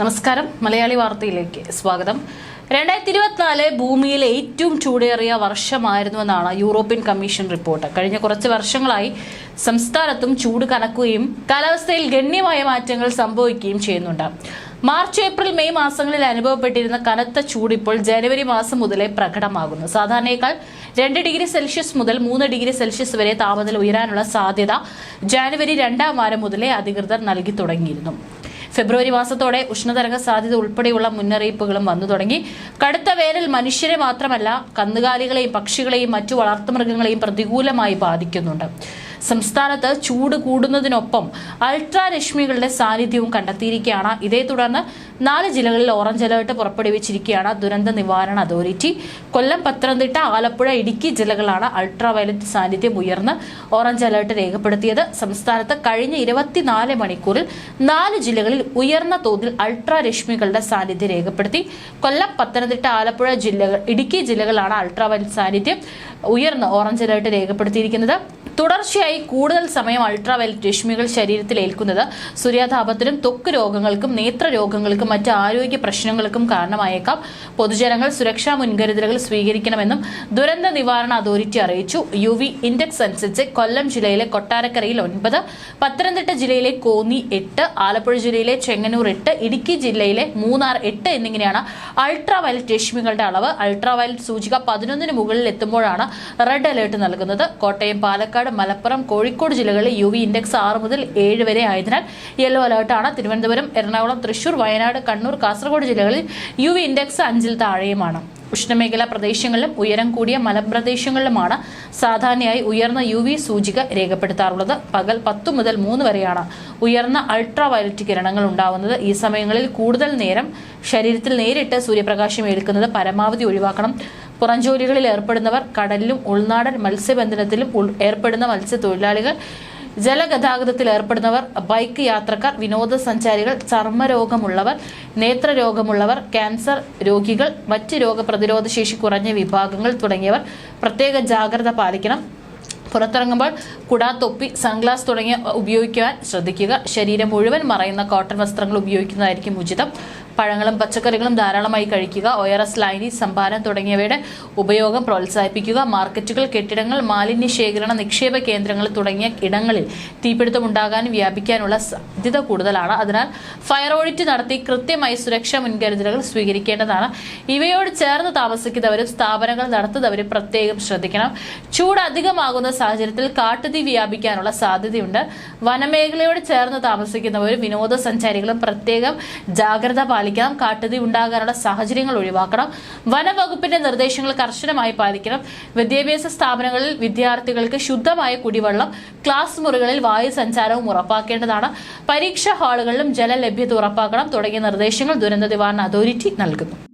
നമസ്കാരം. മലയാളി വാർത്തയിലേക്ക് സ്വാഗതം. രണ്ടായിരത്തി ഇരുപത്തിനാല് ഭൂമിയിലെ ഏറ്റവും ചൂടേറിയ വർഷമായിരുന്നുവെന്നാണ് യൂറോപ്യൻ കമ്മീഷൻ റിപ്പോർട്ട്. കഴിഞ്ഞ കുറച്ച് വർഷങ്ങളായി സംസ്ഥാനത്തും ചൂട് കനക്കുകയും കാലാവസ്ഥയിൽ ഗണ്യമായ മാറ്റങ്ങൾ സംഭവിക്കുകയും ചെയ്യുന്നുണ്ട്. മാർച്ച് ഏപ്രിൽ മെയ് മാസങ്ങളിൽ അനുഭവപ്പെട്ടിരുന്ന കനത്ത ചൂട് ഇപ്പോൾ ജനുവരി മാസം മുതലേ പ്രകടമാകുന്നു. സാധാരണയേക്കാൾ രണ്ട് ഡിഗ്രി സെൽഷ്യസ് മുതൽ മൂന്ന് ഡിഗ്രി സെൽഷ്യസ് വരെ താപനില ഉയരാനുള്ള സാധ്യത ജനുവരി രണ്ടാം വാരം മുതലേ അധികൃതർ നൽകി തുടങ്ങിയിരുന്നു. ഫെബ്രുവരി മാസത്തോടെ ഉഷ്ണതരംഗ സാധ്യത ഉൾപ്പെടെയുള്ള മുന്നറിയിപ്പുകളും വന്നു തുടങ്ങി. കടുത്ത വേനൽ മനുഷ്യരെ മാത്രമല്ല കന്നുകാലികളെയും പക്ഷികളെയും മറ്റു വളർത്തുമൃഗങ്ങളെയും പ്രതികൂലമായി ബാധിക്കുന്നുണ്ട്. സംസ്ഥാനത്ത് ചൂട് കൂടുന്നതിനൊപ്പം അൾട്രാ രശ്മികളുടെ സാന്നിധ്യവും കണ്ടെത്തിയിരിക്കുകയാണ്. ഇതേ തുടർന്ന് നാല് ജില്ലകളിൽ ഓറഞ്ച് അലേർട്ട് പുറപ്പെടുവിച്ചിരിക്കുകയാണ്. ദുരന്ത നിവാരണ അതോറിറ്റി കൊല്ലം പത്തനംതിട്ട ആലപ്പുഴ ഇടുക്കി ജില്ലകളാണ് അൾട്രാ വയലറ്റ് സാന്നിധ്യം ഉയർന്ന് ഓറഞ്ച് അലേർട്ട് രേഖപ്പെടുത്തിയത്. സംസ്ഥാനത്ത് കഴിഞ്ഞ ഇരുപത്തിനാല് മണിക്കൂറിൽ നാല് ജില്ലകളിൽ ഉയർന്ന തോതിൽ അൾട്രാ രശ്മികളുടെ സാന്നിധ്യം രേഖപ്പെടുത്തി. കൊല്ലം പത്തനംതിട്ട ആലപ്പുഴ ജില്ലകൾ ഇടുക്കി ജില്ലകളാണ് അൾട്രാ വയലറ്റ് സാന്നിധ്യം ഉയർന്ന് ഓറഞ്ച് അലേർട്ട് രേഖപ്പെടുത്തിയിരിക്കുന്നത്. തുടർച്ചയായി കൂടുതൽ സമയം അൾട്രാവയലറ്റ് രശ്മികൾ ശരീരത്തിൽ ഏൽക്കുന്നത് സൂര്യാതാപത്തിനും ത്വക്ക് രോഗങ്ങൾക്കും നേത്ര രോഗങ്ങൾക്കും മറ്റ് ആരോഗ്യ പ്രശ്നങ്ങൾക്കും കാരണമായേക്കാം. പൊതുജനങ്ങൾ സുരക്ഷാ മുൻകരുതലുകൾ സ്വീകരിക്കണമെന്നും ദുരന്ത നിവാരണ അതോറിറ്റി അറിയിച്ചു. യു വി ഇൻഡെക്സ് അനുസരിച്ച് കൊല്ലം ജില്ലയിലെ കൊട്ടാരക്കരയിൽ ഒൻപത് പത്തനംതിട്ട ജില്ലയിലെ കോന്നി എട്ട് ആലപ്പുഴ ജില്ലയിലെ ചെങ്ങന്നൂർ എട്ട് ഇടുക്കി ജില്ലയിലെ മൂന്നാർ എട്ട് എന്നിങ്ങനെയാണ് അൾട്രാവയലറ്റ് രശ്മികളുടെ അളവ്. അൾട്രാവയലറ്റ് സൂചിക പതിനൊന്നിന് മുകളിൽ എത്തുമ്പോഴാണ് റെഡ് അലേർട്ട് നൽകുന്നത്. കോട്ടയം പാലക്കാട് മലപ്പുറം കോഴിക്കോട് ജില്ലകളിൽ യു വി ഇൻഡെക്സ് ആറ് മുതൽ ഏഴ് വരെ ആയതിനാൽ യെല്ലോ അലേർട്ടാണ് തിരുവനന്തപുരം എറണാകുളം തൃശൂർ വയനാട് കണ്ണൂർ കാസർഗോഡ് ജില്ലകളിൽ യു വി ഇൻഡെക്സ് അഞ്ചിൽ താഴെയുമാണ്. ഉഷ്ണമേഖലാ പ്രദേശങ്ങളിലും ഉയരം കൂടിയ മലപ്രദേശങ്ങളിലുമാണ് സാധാരണയായി ഉയർന്ന യു വി സൂചിക രേഖപ്പെടുത്താറുള്ളത്. പകൽ പത്തു മുതൽ മൂന്ന് വരെയാണ് ഉയർന്ന അൾട്രാ വയലറ്റ് കിരണങ്ങൾ ഉണ്ടാവുന്നത്. ഈ സമയങ്ങളിൽ കൂടുതൽ നേരം ശരീരത്തിൽ നേരിട്ട് സൂര്യപ്രകാശം ഏൽക്കുന്നത് പരമാവധി ഒഴിവാക്കണം. പുറംജോലികളിൽ ഏർപ്പെടുന്നവർ കടലിലും ഉൾനാടൻ മത്സ്യബന്ധനത്തിലും ഏർപ്പെടുന്ന മത്സ്യത്തൊഴിലാളികൾ ജലഗതാഗതത്തിൽ ഏർപ്പെടുന്നവർ ബൈക്ക് യാത്രക്കാർ വിനോദസഞ്ചാരികൾ ചർമ്മരോഗമുള്ളവർ നേത്രരോഗമുള്ളവർ ക്യാൻസർ രോഗികൾ മറ്റ് രോഗപ്രതിരോധ ശേഷി കുറഞ്ഞ വിഭാഗങ്ങൾ തുടങ്ങിയവർ പ്രത്യേക ജാഗ്രത പാലിക്കണം. പുറത്തിറങ്ങുമ്പോൾ കുടാ തൊപ്പി സൺഗ്ലാസ് തുടങ്ങിയ ഉപയോഗിക്കുവാൻ ശ്രദ്ധിക്കുക. ശരീരം മുഴുവൻ മറയുന്ന കോട്ടൺ വസ്ത്രങ്ങൾ ഉപയോഗിക്കുന്നതായിരിക്കും ഉചിതം. പഴങ്ങളും പച്ചക്കറികളും ധാരാളമായി കഴിക്കുക ഒ ആർ എസ് ലൈനി സംഭാരം തുടങ്ങിയവയുടെ ഉപയോഗം പ്രോത്സാഹിപ്പിക്കുക മാർക്കറ്റുകൾ കെട്ടിടങ്ങൾ മാലിന്യ ശേഖരണ നിക്ഷേപ കേന്ദ്രങ്ങൾ തുടങ്ങിയ ഇടങ്ങളിൽ തീപിടുത്തം ഉണ്ടാകാനും വ്യാപിക്കാനുള്ള സാധ്യത കൂടുതലാണ്. അതിനാൽ ഫയർ ഓഡിറ്റ് നടത്തി കൃത്യമായി സുരക്ഷാ മുൻകരുതലുകൾ സ്വീകരിക്കേണ്ടതാണ്. ഇവയോട് ചേർന്ന് താമസിക്കുന്നവരും സ്ഥാപനങ്ങൾ നടത്തുന്നവരും പ്രത്യേകം ശ്രദ്ധിക്കണം. ചൂട് അധികമാകുന്ന സാഹചര്യത്തിൽ കാട്ടുതീ വ്യാപിക്കാനുള്ള സാധ്യതയുണ്ട്. വനമേഖലയോട് ചേർന്ന് താമസിക്കുന്നവരും വിനോദസഞ്ചാരികളും പ്രത്യേകം ജാഗ്രത പാലിക്കണം കാട്ടുതീ ഉണ്ടാകാനുള്ള സാഹചര്യങ്ങൾ ഒഴിവാക്കണം വനവകുപ്പിന്റെ നിർദ്ദേശങ്ങൾ കർശനമായി പാലിക്കണം. വിദ്യാഭ്യാസ സ്ഥാപനങ്ങളിൽ വിദ്യാർത്ഥികൾക്ക് ശുദ്ധമായ കുടിവെള്ളം ക്ലാസ് മുറികളിൽ വായു സഞ്ചാരവും ഉറപ്പാക്കേണ്ടതാണ്. പരീക്ഷാ ഹാളുകളിലും ജലലഭ്യത ഉറപ്പാക്കണം തുടങ്ങിയ നിർദ്ദേശങ്ങൾ ദുരന്ത നിവാരണ അതോറിറ്റി നൽകുന്നു.